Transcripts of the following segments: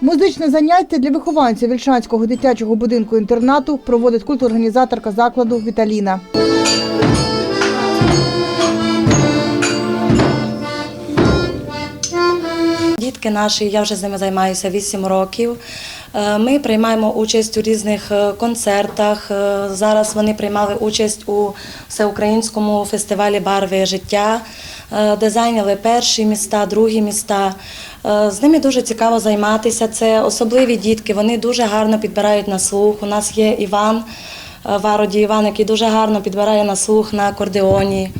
Музичне заняття для вихованців Вільшанського дитячого будинку інтернату проводить культорганізаторка закладу Віталіна. Дітки наші, я вже з ними займаюся 8 років. Е, Ми приймаємо участь у різних е, концертах. Е, Зараз вони приймали участь у всеукраїнському фестивалі Барви життя, де зайняли перші міста, другі міста. З ними дуже цікаво займатися. Це особливі дітки, вони дуже гарно підбирають на слух. У нас є Іван. Вароді Іван, який дуже гарно підбирає на слух на акордеоні.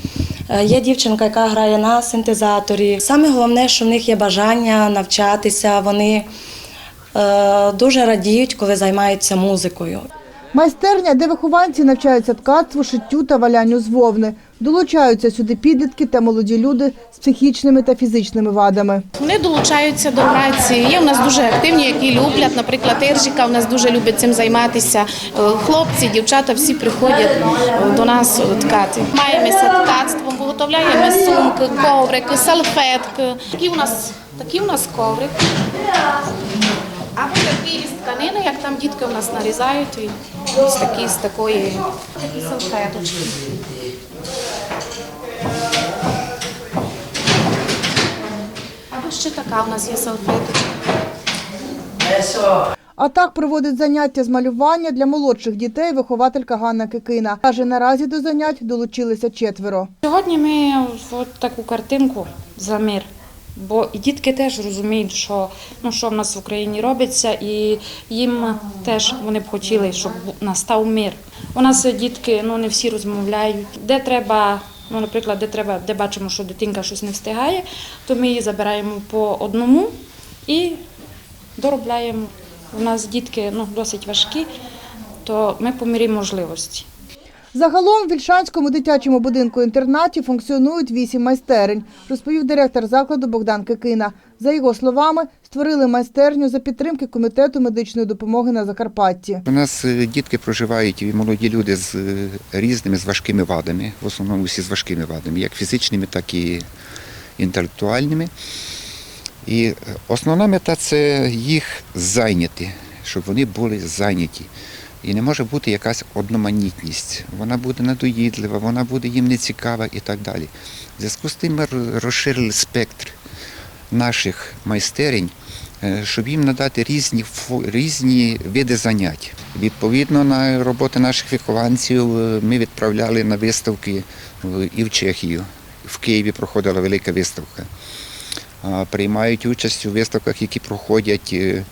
Е, Є дівчинка, яка грає на синтезаторі. Саме головне, що в них є бажання навчатися. Вони е, дуже радіють, коли займаються музикою. Майстерня, де вихованці навчаються ткацтву, шиттю та валянню з вовни. Долучаються сюди підлітки та молоді люди з психічними та фізичними вадами. Вони долучаються до праці. Є в нас дуже активні, які люблять. Наприклад, Іржика в нас дуже любить цим займатися. Е, Хлопці, дівчата всі приходять до нас ткати. Маємося ткацтвом, виготовляємо сумки, коврики, салфетки. Такі у нас такі у нас коврик. Або такі із тканини, як там дітки у нас нарізають, і ось такі з такої такі салфеточки. Або ще така у нас є салфеточка. А так проводить заняття з малювання для молодших дітей вихователька Ганна Кикина. Каже, наразі до занять долучилися четверо. Сьогодні ми от таку картинку за мир. Бо і дітки теж розуміють, що ну що в нас в Україні робиться, і їм теж вони б хотіли, щоб настав мир. У нас дітки ну не всі розмовляють. Де треба, ну наприклад, де треба, де бачимо, що дитинка щось не встигає, то ми її забираємо по одному і доробляємо. У нас дітки ну досить важкі, то ми по мірі можливості. Загалом в Вільшанському дитячому будинку інтернаті функціонують вісім майстерень, розповів директор закладу Богдан Кикина. За його словами, створили майстерню за підтримки комітету медичної допомоги на Закарпатті. У нас е, дітки проживають і молоді люди з е, різними з важкими вадами, в основному всі з важкими вадами, як фізичними, так і інтелектуальними. І основна мета це їх зайняти, щоб вони були зайняті. І не може бути якась одноманітність. Вона буде надоїдлива, вона буде їм нецікава і так далі. В зв'язку з тим ми розширили спектр наших майстерень, е, щоб їм надати різні, різні види занять. Відповідно на роботи наших вихованців е, ми відправляли на виставки і в Чехію. В Києві проходила велика виставка. Приймають участь у виставках, які проходять е,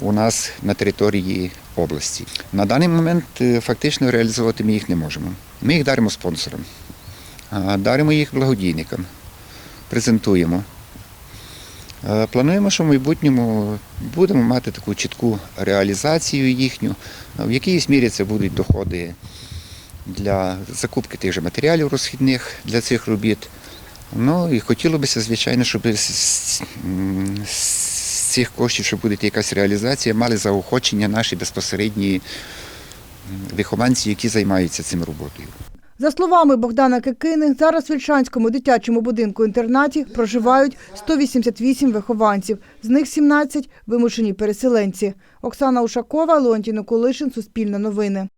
у нас на території області. На даний момент е, фактично реалізувати ми їх не можемо. Ми їх даримо спонсорам, даримо їх благодійникам, презентуємо. Плануємо, що в майбутньому будемо мати таку чітку реалізацію їхню. В якійсь мірі це будуть доходи для закупки тих же матеріалів розхідних для цих робіт. Ну і хотілося б, звичайно, щоб з, цих коштів, що буде якась реалізація, мали заохочення наші безпосередні вихованці, які займаються цим роботою. За словами Богдана Кикини, зараз в Вільшанському дитячому будинку інтернаті проживають 188 вихованців, з них 17 – вимушені переселенці. Оксана Ушакова, Леонтій Николишин, Суспільне новини.